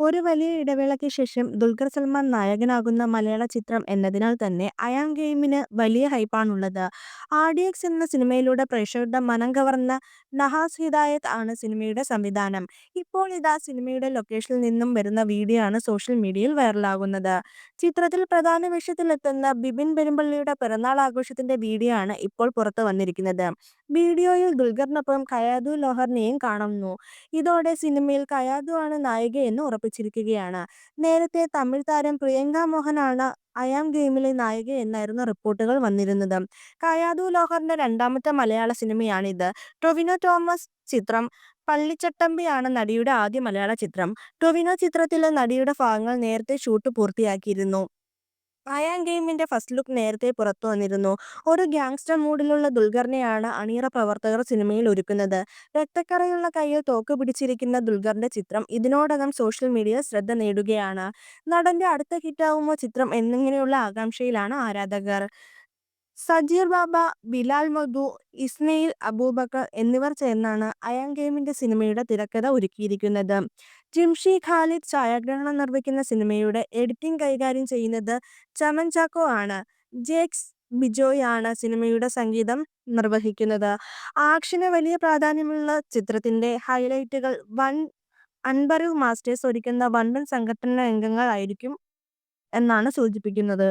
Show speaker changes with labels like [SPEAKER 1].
[SPEAKER 1] ഒരു വലിയ ഇടവേളയ്ക്ക് ശേഷം ദുൽഖർ സൽമാൻ നായകനാകുന്ന മലയാള ചിത്രം എന്നതിനാൽ തന്നെ അയാം ഗെയിമിന് വലിയ ഹൈപ്പാണുള്ളത്. ആർഡിഎക്സ് എന്ന സിനിമയിലൂടെ പ്രേക്ഷകരുടെ മനം കവർന്ന നഹാസ് ഹിദായത്ത് ആണ് സിനിമയുടെ സംവിധാനം. ഇപ്പോൾ ഇതാ സിനിമയുടെ ലൊക്കേഷനിൽ നിന്നും വരുന്ന വീഡിയോ ആണ് സോഷ്യൽ മീഡിയയിൽ വൈറലാകുന്നത്. ചിത്രത്തിൽ പ്രധാന വേഷത്തിലെത്തുന്ന ബിബിൻ പെരുമ്പള്ളിയുടെ പിറന്നാൾ ആഘോഷത്തിന്റെ വീഡിയോ ആണ് ഇപ്പോൾ പുറത്തു വന്നിരിക്കുന്നത്. വീഡിയോയിൽ ദുൽഖറിനൊപ്പം കയാതു ലോഹറിനെയും കാണുന്നു. ഇതോടെ സിനിമയിൽ കയാതു ആണ് നായികയെന്ന് ഉറപ്പിച്ചിരിക്കുകയാണ്. നേരത്തെ തമിഴ് താരം പ്രിയങ്ക മോഹൻ ആണ് അയാം ഗെയിമിലെ നായിക എന്നായിരുന്നു റിപ്പോർട്ടുകൾ വന്നിരുന്നത്. കയാതു ലോഹറിന്റെ രണ്ടാമത്തെ മലയാള സിനിമയാണിത്. ടൊവിനോ തോമസ് ചിത്രം പള്ളിച്ചട്ടമ്പിയാണ് നടിയുടെ ആദ്യ മലയാള ചിത്രം. ടൊവിനോ ചിത്രത്തിലെ നടിയുടെ ഭാഗങ്ങൾ നേരത്തെ ഷൂട്ട് പൂർത്തിയാക്കിയിരുന്നു. അയാം ഗെയിമിന്റെ ഫസ്റ്റ് ലുക്ക് നേരത്തെ പുറത്തു വന്നിരുന്നു ഒരു ഗ്യാങ്സ്റ്റർ മൂഡിലുള്ള ദുൽഖറിനെയാണ് അണിയറ പ്രവർത്തകർ സിനിമയിൽ ഒരുക്കുന്നത്. രക്തക്കറയുള്ള കയ്യിൽ തോക്ക് പിടിച്ചിരിക്കുന്ന ദുൽഖറിന്റെ ചിത്രം ഇതിനോടകം സോഷ്യൽ മീഡിയ ശ്രദ്ധ നേടുകയാണ്. നടന്റെ അടുത്ത ഹിറ്റാവുമോ ചിത്രം എന്നിങ്ങനെയുള്ള ആകാംക്ഷയിലാണ് ആരാധകർ. സജീർ ബാബ, ബിലാൽ മധു, ഇസ്മയിൽ അബൂബക്കർ എന്നിവർ ചേർന്നാണ് അയാം ഗെയിമിന്റെ സിനിമയുടെ തിരക്കഥ ഒരുക്കിയിരിക്കുന്നത്. ജിംഷി ഖാലിദ് ഛായാഗ്രഹണം നിർവഹിക്കുന്ന സിനിമയുടെ എഡിറ്റിംഗ് കൈകാര്യം ചെയ്യുന്നത് ചമൻ ചാക്കോ ആണ്. ജേക്സ് ബിജോയാണ് സിനിമയുടെ സംഗീതം നിർവഹിക്കുന്നത്. ആക്ഷന് വലിയ പ്രാധാന്യമുള്ള ചിത്രത്തിന്റെ ഹൈലൈറ്റുകൾ വൺ അൻപറിവ് മാസ്റ്റേഴ്സ് ഒരുക്കുന്ന വമ്പൻ സംഘടന അംഗങ്ങളായിരിക്കും എന്നാണ് സൂചിപ്പിക്കുന്നത്.